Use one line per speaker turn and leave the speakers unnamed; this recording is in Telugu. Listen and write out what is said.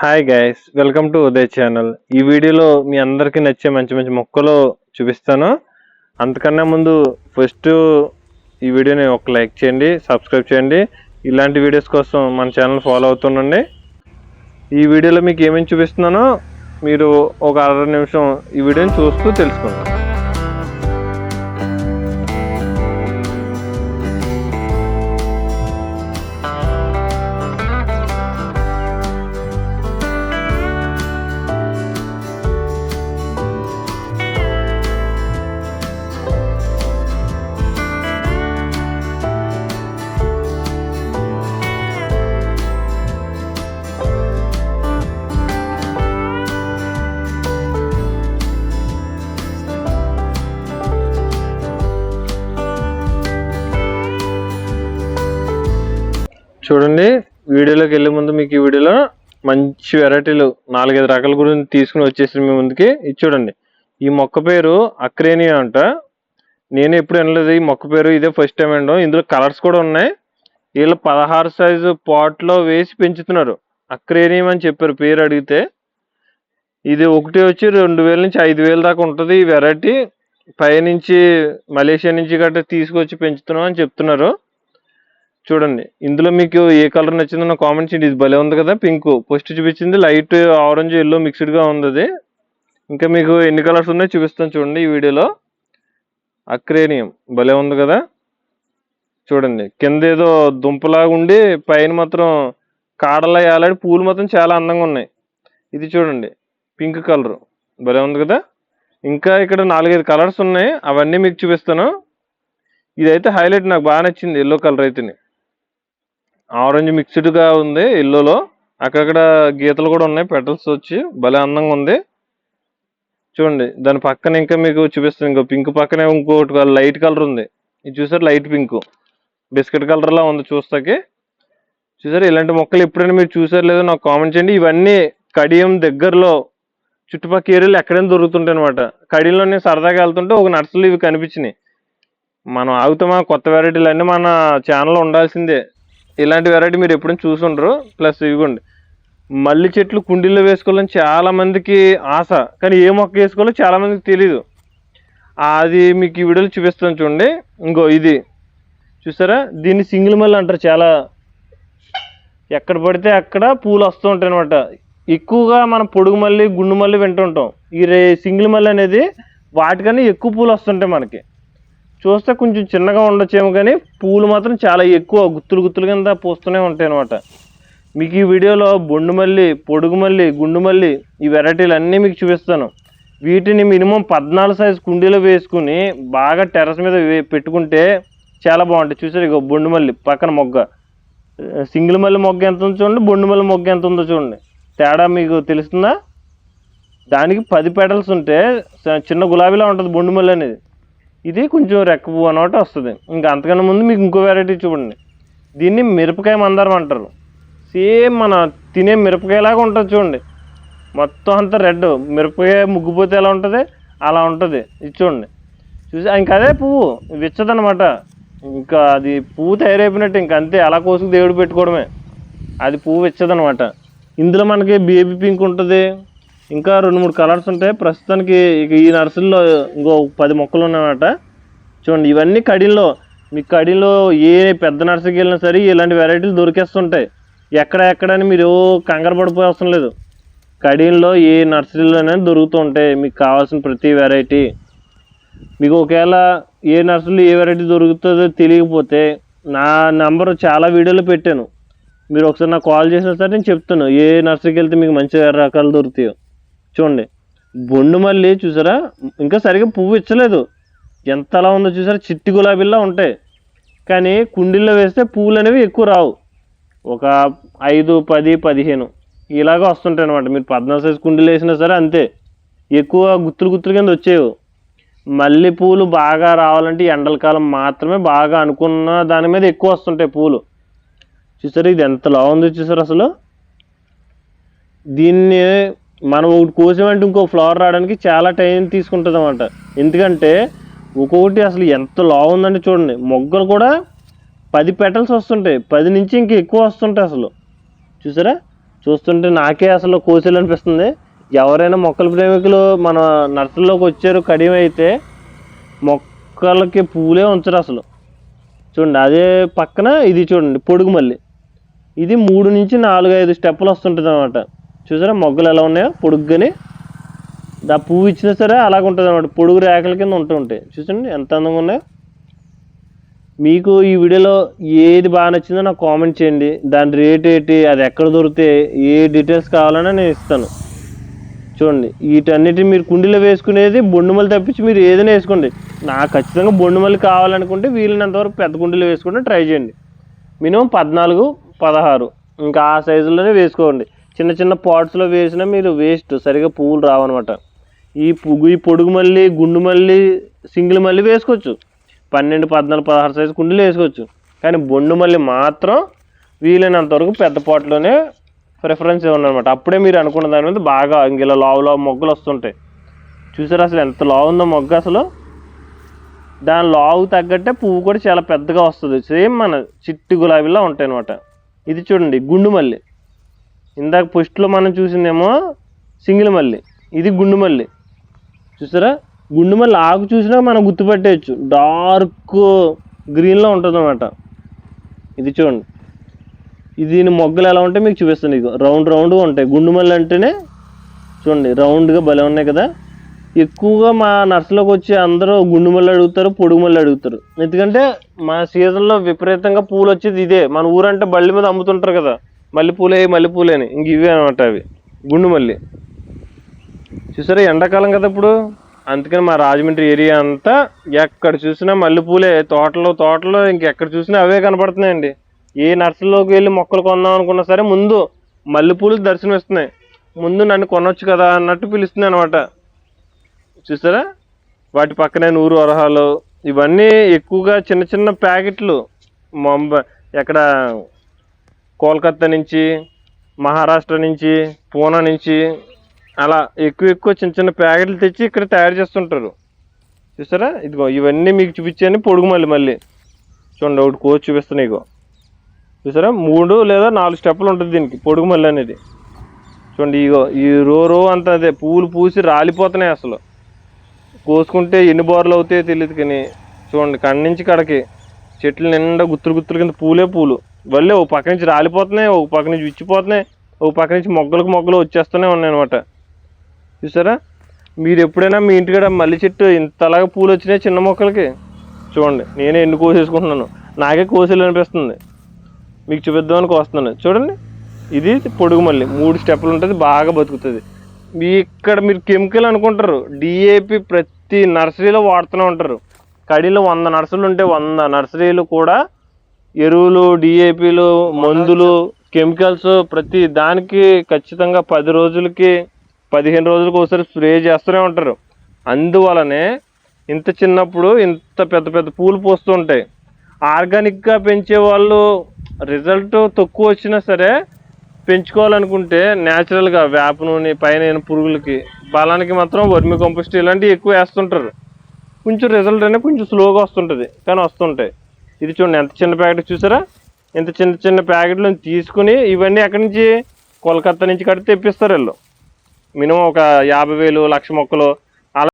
Hi guys welcome to Uday channel ఈ వీడియోలో మీ అందరికీ నచ్చే మంచి మంచి మొక్కలు చూపిస్తాను. అంతకన్నా ముందు ఫస్ట్ ఈ వీడియోని ఒక లైక్ చేయండి సబ్స్క్రైబ్ చేయండి. ఇలాంటి వీడియోస్ కోసం మన ఛానల్ ఫాలో అవుతుండండి. ఈ వీడియోలో మీకు ఏమేమి చూపిస్తున్నానో మీరు ఒక అర నిమిషం ఈ వీడియోని చూస్తూ తెలుసుకుందాం. చూడండి వీడియోలోకి వెళ్ళే ముందు మీకు ఈ వీడియోలో మంచి వెరైటీలు నాలుగైదు రకాల గురించి తీసుకుని వచ్చేసి మీ ముందుకి. ఇది చూడండి ఈ మొక్క పేరు అక్రేనియా అంట. నేను ఎప్పుడు వినలేదు ఈ మొక్క పేరు ఇదే ఫస్ట్ టైం వినడం. ఇందులో కలర్స్ కూడా ఉన్నాయి. వీళ్ళు పదహారు సైజు పాట్లో వేసి పెంచుతున్నారు. అక్రేనియం అని చెప్పారు పేరు అడిగితే. ఇది ఒకటి వచ్చి రెండు వేల నుంచి ఐదు వేల దాకా ఉంటుంది ఈ వెరైటీ పైనుంచి మలేషియా నుంచి గట్రా తీసుకొచ్చి పెంచుతున్నాం అని చెప్తున్నారు. చూడండి. ఇందులో మీకు ఏ కలర్ నచ్చిందో నా కామెంట్ చేయండి. ఇది భలే ఉంది కదా పింక్. ఫస్ట్ చూపించింది లైట్ ఆరెంజ్ ఎల్లో మిక్స్డ్గా ఉంది అది. ఇంకా మీకు ఎన్ని కలర్స్ ఉన్నాయో చూపిస్తాను చూడండి ఈ వీడియోలో. అక్రేనియం. భలే ఉంది కదా. చూడండి. కింద ఏదో దుంపలాగా ఉండి పైన మాత్రం కాడలా వేలాడి పూలు మాత్రం చాలా అందంగా ఉన్నాయి. ఇది చూడండి. Pink colour. భలే ఉంది కదా. ఇంకా ఇక్కడ నాలుగైదు కలర్స్ ఉన్నాయి. అవన్నీ మీకు చూపిస్తాను. ఇదైతే హైలైట్. నాకు బాగా నచ్చింది. ఎల్లో కలర్ అయితేనే. ఆరెంజ్ మిక్స్డ్గా ఉంది ఎల్లోలో అక్కడక్కడ గీతలు కూడా ఉన్నాయి పెటల్స్ వచ్చి భలే అందంగా ఉంది. చూడండి దాని పక్కన ఇంకా మీకు చూపిస్తాను ఇంకో పింక్ పక్కనే ఇంకోటి లైట్ కలర్ ఉంది. ఇది చూసారు లైట్ పింక్. బిస్కెట్ కలర్లా ఉంది చూస్తాకి. చూసారు ఇలాంటి మొక్కలు ఎప్పుడైనా మీరు చూసారు లేదో నాకు కామెంట్ చేయండి. ఇవన్నీ కడియం దగ్గరలో చుట్టుపక్కల ఏరియాలో ఎక్కడైనా దొరుకుతుంటాయి అనమాట కడియంలో నేను సరదాగా వెళ్తుంటే ఒక నర్సులు ఇవి కనిపించినాయి. మనం ఆగుతామా కొత్త వెరైటీలు అన్నీ మన ఛానల్లో ఉండాల్సిందే. ఇలాంటి వెరైటీ మీరు ఎప్పుడైనా చూసుండరు ప్లస్ ఇవ్వండి మల్లి చెట్లు కుండీల్లో వేసుకోవాలని చాలామందికి ఆశ. కానీ ఏ మొక్క వేసుకోవాలో చాలామందికి తెలీదు. అది మీకు ఈ వీడియోలో చూపిస్తాను చూడండి. ఇంకో ఇది. చూసారా? దీన్ని సింగిల్ మల్లి అంటారు చాలా. ఎక్కడ పడితే అక్కడ పూలు వస్తూ ఉంటాయి అనమాట ఎక్కువగా మనం పొడుగు మల్లి గుండు మల్లి వింటుంటాం. ఈ రే సింగిల్ మల్లి అనేది వాటికన్నా ఎక్కువ పూలు వస్తుంటాయి మనకి. చూస్తే కొంచెం చిన్నగా ఉండొచ్చేమో కానీ పూలు మాత్రం చాలా ఎక్కువ గుత్తులు గుత్తులు కింద పూస్తూనే ఉంటాయి అనమాట మీకు ఈ వీడియోలో బొండు మల్లి పొడుగు మల్లి గుండు మల్లి ఈ వెరైటీలు అన్నీ మీకు చూపిస్తాను. వీటిని మినిమం పద్నాలుగు సైజు కుండీలో వేసుకుని బాగా టెర్రస్ మీద వే- పెట్టుకుంటే చాలా బాగుంటుంది చూసారు ఇక బొండు మల్లి పక్కన మొగ్గ. సింగిల్ మల్లి మొగ్గ ఎంత ఉందో చూడండి బొండు మల్లి మొగ్గ ఎంత ఉందో చూడండి. తేడా మీకు తెలుస్తుందా? దానికి పది పెటల్స్ ఉంటే చిన్న గులాబీలా ఉంటుంది బొండు మల్లి అనేది. ఇది కొంచెం రెక్క పువ్వు అనమాట వస్తుంది. ఇంకా అంతకన్నా ముందు మీకు ఇంకో వెరైటీ చూడండి దీన్ని మిరపకాయ మందారం అంటారు. సేమ్ మన తినే మిరపకాయలాగా ఉంటుంది చూడండి. మొత్తం అంతా రెడ్. మిరపకాయ ముగ్గుపోతే ఎలా ఉంటుంది? అలా ఉంటుంది. ఇది చూడండి. చూసి ఇంకా అదే పువ్వు. విచ్చదనమాట ఇంకా అది పువ్వు తయారైపోయినట్టు ఇంకా అంతే. అలా కోసుకు దేవుడు పెట్టుకోవడమే. అది పువ్వు విచ్చదనమాట ఇందులో మనకి బేబీ పింక్ ఉంటుంది. ఇంకా రెండు మూడు కలర్స్ ఉంటాయి. ప్రస్తుతానికి ఈ నర్సరీలో ఇంకో పది మొక్కలు ఉన్నాయన్నమాట. చూడండి ఇవన్నీ కడీల్లో మీకు కడీలో ఏ పెద్ద నర్సరీకి వెళ్ళినా సరే ఇలాంటి వెరైటీలు దొరికేస్తుంటాయి. ఎక్కడ ఎక్కడ అని మీరు కంగారు పడిపోయే అవసరం లేదు. కడీల్లో ఏ నర్సరీలోనే దొరుకుతూ ఉంటాయి. మీకు కావాల్సిన ప్రతి వెరైటీ మీకు ఒకవేళ ఏ నర్సరీలో ఏ వెరైటీ దొరుకుతుందో తెలియకపోతే నా నంబర్ చాలా వీడియోలో పెట్టాను. మీరు ఒకసారి నాకు కాల్ చేసిన సరే నేను చెప్తాను. ఏ నర్సరీకి వెళ్తే మీకు మంచి రకాలు దొరుకుతాయో. చూడండి బొండు మళ్ళీ చూసారా? ఇంకా సరిగ్గా పువ్వు ఇచ్చలేదు. ఎంతలా ఉందో చూసారా? చిట్టి గులాబీలా ఉంటాయి. కానీ కుండీల్లో వేస్తే పువ్వులు అనేవి ఎక్కువ రావు. ఒక ఐదు పది పదిహేను ఇలాగ వస్తుంటాయి అనమాట మీరు పద్నాలుగు సైజు కుండీలు వేసినా సరే అంతే. ఎక్కువ గుత్తులు గుత్తులు కింద వచ్చేవి మల్లె పూలు బాగా రావాలంటే ఎండల కాలం మాత్రమే బాగా అనుకున్న దాని మీద ఎక్కువ వస్తుంటాయి పూలు. చూసారా ఇది ఎంత లా ఉంది చూసారు అసలు? దీన్ని మనం ఒకటి కోసామంటే ఇంకో ఫ్లవర్ రావడానికి చాలా టైం తీసుకుంటుంది అనమాట ఎందుకంటే ఒక్కొక్కటి అసలు ఎంత లా ఉందంటే చూడండి మొగ్గలు కూడా పది పెటల్స్ వస్తుంటాయి. పది నుంచి ఇంక ఎక్కువ వస్తుంటాయి అసలు. చూసారా? చూస్తుంటే నాకే అసలు కోసేలు అనిపిస్తుంది ఎవరైనా మొక్కల ప్రేమికులు మన నర్సరీలోకి వచ్చారు కడియం అయితే మొక్కలకి పూలే ఉంచరు అసలు. చూడండి అదే పక్కన ఇది చూడండి పొడుగు మళ్ళీ ఇది మూడు నుంచి నాలుగు ఐదు స్టెప్పులు వస్తుంటుంది అనమాట చూసారా? మొగ్గలు ఎలా ఉన్నాయో? పొడుగ్గాని. ఆ పువ్వు ఇచ్చినా సరే అలాగ ఉంటుంది అనమాట పొడుగు రేఖల కింద ఉంటూ ఉంటాయి. చూసండి ఎంత అందంగా ఉన్నాయో. మీకు ఈ వీడియోలో ఏది బాగా నచ్చిందో నాకు కామెంట్ చేయండి. దాని రేట్ ఏంటి అది ఎక్కడ దొరికితే ఏ డీటెయిల్స్ కావాలన్నా నేను ఇస్తాను. చూడండి వీటన్నిటి మీరు కుండీలో వేసుకునేది బొండుమల్లి తప్పించి మీరు ఏదైనా వేసుకోండి. నాకు ఖచ్చితంగా బొండుమల్లి కావాలనుకుంటే వీళ్ళని ఎంతవరకు పెద్ద కుండీలో వేసుకుంటే ట్రై చేయండి. మినిమం పద్నాలుగు పదహారు. ఇంకా ఆ సైజులోనే వేసుకోండి. చిన్న చిన్న పాట్స్లో వేసినా మీరు వేస్ట్ సరిగా పువ్వులు రావన్నమాట. ఈ పువ్వు ఈ పొడుగు మల్లి గుండు మళ్ళీ సింగిల్ మల్లి వేసుకోవచ్చు. పన్నెండు పద్నాలుగు పదహారు సైజు కుండీలు వేసుకోవచ్చు. కానీ బొండు మల్లి మాత్రం వీలైనంత వరకు పెద్ద పాట్లోనే ప్రిఫరెన్స్ ఇవ్వండి అనమాట అప్పుడే మీరు అనుకున్న దాని మీద బాగా ఇంక ఇలా లావు లావు మొగ్గలు వస్తుంటాయి. చూసారు అసలు ఎంత లావు ఉందో మొగ్గ అసలు? దాని లావు తగ్గట్టే పువ్వు కూడా చాలా పెద్దగా వస్తుంది. సేమ్ మన చిట్టి గులాబీలా ఉంటాయి అనమాట ఇది చూడండి గుండు మల్లి ఇందాక ఫస్ట్లో మనం చూసిందేమో సింగిల్ మల్లి ఇది గుండు మల్లి చూసారా? గుండు మల్లి ఆకు చూసినా మనం గుర్తుపట్టేయచ్చు. డార్క్ గ్రీన్లో ఉంటుంది అనమాట ఇది చూడండి. ఇది దీని మొగ్గలు ఎలా ఉంటాయి మీకు చూపిస్తాను నీకు. రౌండ్ రౌండ్గా ఉంటాయి. గుండు మల్లి అంటేనే చూడండి రౌండ్గా భలే ఉన్నాయి కదా. ఎక్కువగా మా నర్సులోకి వచ్చి అందరూ గుండు మల్లి అడుగుతారు పొడుగు మల్లి అడుగుతారు. ఎందుకంటే మా సీజన్లో విపరీతంగా పూలు వచ్చేది ఇదే. మన ఊరంటే బళ్ళి మీద అమ్ముతుంటారు కదా. మల్లెపూలే మల్లెపూలే అని. ఇంక ఇవే అనమాట అవి. గుండు మల్లి. చూసారా ఎండాకాలం కదా ఇప్పుడు? అందుకని మా రాజమండ్రి ఏరియా అంతా ఎక్కడ చూసినా మల్లెపూలే. తోటలో తోటలో ఇంకెక్కడ చూసినా అవే కనపడుతున్నాయండి. ఏ నర్సరీలోకి వెళ్ళి మొక్కలు కొందాం అనుకున్నా సరే ముందు మల్లెపూలు దర్శనం ఇస్తున్నాయి ముందు నన్ను కొనొచ్చు కదా అన్నట్టు పిలుస్తుంది అనమాట చూసారా? వాటి పక్కనే నూరు వరహాలు ఇవన్నీ ఎక్కువగా చిన్న చిన్న ప్యాకెట్లు. మొంబ ఎక్కడ కోల్కత్తా నుంచి మహారాష్ట్ర నుంచి పూనా నుంచి అలా ఎక్కువ ఎక్కువ చిన్న చిన్న ప్యాకెట్లు తెచ్చి ఇక్కడ తయారు చేస్తుంటారు. చూసారా? ఇదిగో ఇవన్నీ మీకు చూపించాను. పొడుగు మళ్ళీ మళ్ళీ. చూడండి ఒకటి కోచ్ చూపిస్తాను ఇగో. చూసారా? మూడు లేదా నాలుగు స్టెప్పులు ఉంటుంది దీనికి పొడుగు మళ్ళీ అనేది. చూడండి ఇగో ఈ రో రో అంత అదే పూలు పూసి రాలిపోతున్నాయి అసలు. కోసుకుంటే ఎన్ని బోర్లు అవుతాయో తెలియదు కానీ చూడండి కళ్ళ కడకి చెట్లు నిండా గుత్తులు గుత్తులు కింద పూలే పూలు. వల్లే ఒక పక్క నుంచి రాలిపోతున్నాయి ఒక పక్క నుంచి విచ్చిపోతున్నాయి ఒక పక్క నుంచి మొగ్గలకు మొగ్గలు వచ్చేస్తూనే ఉన్నాయి అనమాట చూసారా? మీరు ఎప్పుడైనా మీ ఇంటికాడ మల్లి చెట్టు ఇంతలాగా పూలు వచ్చినాయి చిన్న మొక్కలకి? చూడండి నేనే ఎన్ని కోసేసుకుంటున్నాను. నాకే కోసేలు అనిపిస్తుంది మీకు చూపిద్దామని కోస్తున్నాను. చూడండి ఇది పొడుగు మల్లి. మూడు స్టెప్లు ఉంటుంది బాగా బతుకుతుంది. మీ ఇక్కడ మీరు కెమికల్ అనుకుంటారు. డిఏపి ప్రతి నర్సరీలో వాడుతూనే ఉంటారు. కడీలో వంద నర్సరీలు ఉంటే వంద నర్సరీలు కూడా ఎరువులు డిఏపిలు మందులు కెమికల్స్ ప్రతి దానికి ఖచ్చితంగా పది రోజులకి పదిహేను రోజులకు ఒకసారి స్ప్రే చేస్తూనే ఉంటారు. అందువలనే ఇంత చిన్నప్పుడు ఇంత పెద్ద పెద్ద పూలు పోస్తూ ఉంటాయి. ఆర్గానిక్గా పెంచే వాళ్ళు రిజల్ట్ తక్కువ వచ్చినా సరే పెంచుకోవాలనుకుంటే న్యాచురల్గా వేప నూనె పైన పురుగులకి బలానికి మాత్రం వర్మి కంపోస్ట్ ఇలాంటివి ఎక్కువ వేస్తుంటారు. కొంచెం రిజల్ట్ అనేది కొంచెం స్లోగా వస్తుంటుంది కానీ వస్తుంటాయి. ఇది చూడండి ఎంత చిన్న ప్యాకెట్ చూసారా? ఇంత చిన్న చిన్న ప్యాకెట్లు తీసుకుని ఇవన్నీ ఎక్కడి నుంచి? కోల్కత్తా నుంచి కడితే తెప్పిస్తారు వీళ్ళు. మినిమం ఒక యాభై వేలు లక్ష మొక్కలు